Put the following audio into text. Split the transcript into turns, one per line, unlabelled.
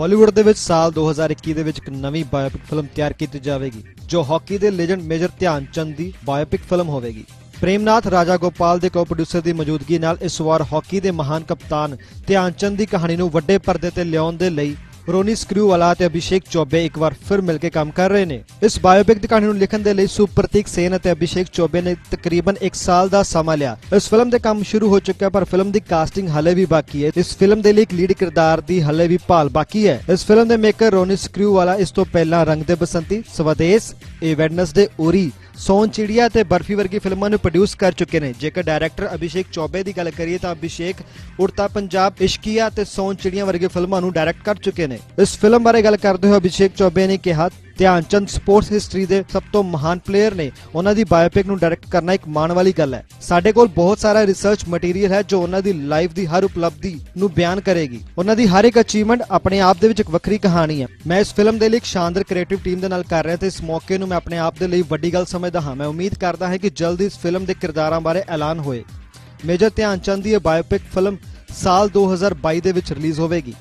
ਬਾਲੀਵੁੱਡ ਦੇ ਵਿੱਚ ਸਾਲ 2021 ਦੇ ਵਿੱਚ ਇੱਕ ਨਵੀਂ ਬਾਇਓਪਿਕ ਫਿਲਮ ਤਿਆਰ ਕੀਤੀ ਜਾਵੇਗੀ, ਜੋ ਹਾਕੀ ਦੇ ਲੈਜੈਂਡ ਮੇਜਰ ਧਿਆਨ ਚੰਦ ਦੀ ਬਾਇਓਪਿਕ ਫਿਲਮ ਹੋਵੇਗੀ। ਪ੍ਰੇਮਨਾਥ ਰਾਜਾ ਗੋਪਾਲ ਦੇ ਕੋ-ਪ੍ਰੋਡਿਊਸਰ ਦੀ ਮੌਜੂਦਗੀ ਨਾਲ ਇਸ ਵਾਰ ਹਾਕੀ ਦੇ ਮਹਾਨ ਕਪਤਾਨ ਧਿਆਨ ਚੰਦ ਦੀ ਕਹਾਣੀ ਨੂੰ ਵੱਡੇ ਪਰਦੇ ਤੇ ਲਿਆਉਣ ਦੇ ਲਈ ਰੋਨੀ ਸਕਰੂਵਾਲਾ ਤੇ ਅਭਿਸ਼ੇਕ ਚੋਬੇ ਇੱਕ ਵਾਰ ਫਿਰ ਮਿਲ ਕੇ ਕੰਮ ਕਰ ਰਹੇ ਨੇ। ਇਸ ਬਾਇਓਪਿਕ ਦੀ ਕਹਾਣੀ ਨੂੰ ਲਿਖਣ ਦੇ ਲਈ ਸੁਪ੍ਰਤੀਕ ਸੇਨ ਅਤੇ ਅਭਿਸ਼ੇਕ ਚੋਬੇ ਨੇ ਤਕਰੀਬਨ 1 ਸਾਲ ਦਾ ਸਮਾਂ ਲਿਆ। ਇਸ ਫਿਲਮ ਦੇ ਕੰਮ ਸ਼ੁਰੂ ਹੋ ਚੁੱਕਾ ਪਰ ਫਿਲਮ ਦੀ ਕਾਸਟਿੰਗ ਹਲੇ ਵੀ ਬਾਕੀ ਹੈ। ਇਸ ਫਿਲਮ ਦੇ ਲਈ ਇੱਕ ਲੀਡ ਕਿਰਦਾਰ ਦੀ ਹਲੇ ਵੀ ਭਾਲ ਬਾਕੀ ਹੈ। ਇਸ ਫਿਲਮ ਦੇ ਮੇਕਰ ਰੋਨੀ ਸਕਰੂ ਵਾਲਾ ਇਸ ਤੋਂ ਪਹਿਲਾਂ ਰੰਗ ਦੇ ਬਸੰਤੀ, ਸਵਦੇਸ ਏ ਵੈਡਨਸਡੇ ਉਰੀ ਸੌਨ ਚਿੜੀਆ ਤੇ ਬਰਫੀ ਵਰਗੀ ਫਿਲਮਾਂ ਨੂੰ ਪ੍ਰੋਡਿਊਸ ਕਰ ਚੁੱਕੇ ਨੇ। ਜੇਕਰ ਡਾਇਰੈਕਟਰ ਅਭਿਸ਼ੇਕ ਚੌਬੇ ਦੀ ਗੱਲ ਕਰੀਏ ਤਾਂ ਅਭਿਸ਼ੇਕ ਉੜਤਾ ਪੰਜਾਬ, ਇਸ਼ਕੀਆ ਤੇ ਸੌਨ ਚਿੜੀਆਂ ਵਰਗੀ ਫਿਲਮਾਂ ਨੂੰ ਡਾਇਰੈਕਟ ਕਰ ਚੁੱਕੇ ਨੇ। ਇਸ ਫਿਲਮ ਬਾਰੇ ਗੱਲ ਕਰਦੇ ਹੋਏ ਅਭਿਸ਼ੇਕ ਚੌਬੇ ਨੇ ਕਿਹਾ ਧਿਆਨ ਚੰਦ ਸਪੋਰਟਸ ਹਿਸਟਰੀ ਦੇ ਸਭ ਤੋਂ ਮਹਾਨ ਪਲੇਅਰ ਨੇ। ਉਹਨਾਂ ਦੀ ਬਾਇਓਪਿਕ ਨੂੰ ਡਾਇਰੈਕਟ ਕਰਨਾ ਇੱਕ ਮਾਣ ਵਾਲੀ ਗੱਲ ਹੈ। ਸਾਡੇ ਕੋਲ ਬਹੁਤ ਸਾਰਾ ਰਿਸਰਚ ਮਟੀਰੀਅਲ ਹੈ ਜੋ ਉਹਨਾਂ ਦੀ ਲਾਈਫ ਦੀ ਹਰ ਉਪਲਬਧੀ ਨੂੰ ਬਿਆਨ ਕਰੇਗੀ। ਉਹਨਾਂ ਦੀ ਹਰ ਇੱਕ ਅਚੀਵਮੈਂਟ ਆਪਣੇ ਆਪ ਦੇ ਵਿੱਚ ਇੱਕ ਵੱਖਰੀ ਕਹਾਣੀ ਹੈ। ਮੈਂ ਇਸ ਫਿਲਮ ਦੇ ਲਈ ਇੱਕ ਸ਼ਾਨਦਾਰ ਕ੍ਰੀਏਟਿਵ ਟੀਮ ਦੇ ਨਾਲ ਕਰ ਰਿਹਾ ਤੇ ਇਸ ਮੌਕੇ ਨੂੰ ਮੈਂ ਆਪਣੇ ਆਪ ਦੇ ਲਈ ਵੱਡੀ ਗੱਲ ਸਮਝਦਾ ਹਾਂ। ਮੈਂ ਉਮੀਦ ਕਰਦਾ ਹਾਂ ਕਿ ਜਲਦੀ ਇਸ ਫਿਲਮ ਦੇ ਕਿਰਦਾਰਾਂ ਬਾਰੇ ਐਲਾਨ ਹੋਏ। ਮੇਜਰ ਧਿਆਨ ਚੰਦ ਦੀ ਇਹ ਬਾਇਓਪਿਕ ਫਿਲਮ ਸਾਲ 2022 ਦੇ ਵਿੱਚ ਰਿਲੀਜ਼ ਹੋਵੇਗੀ।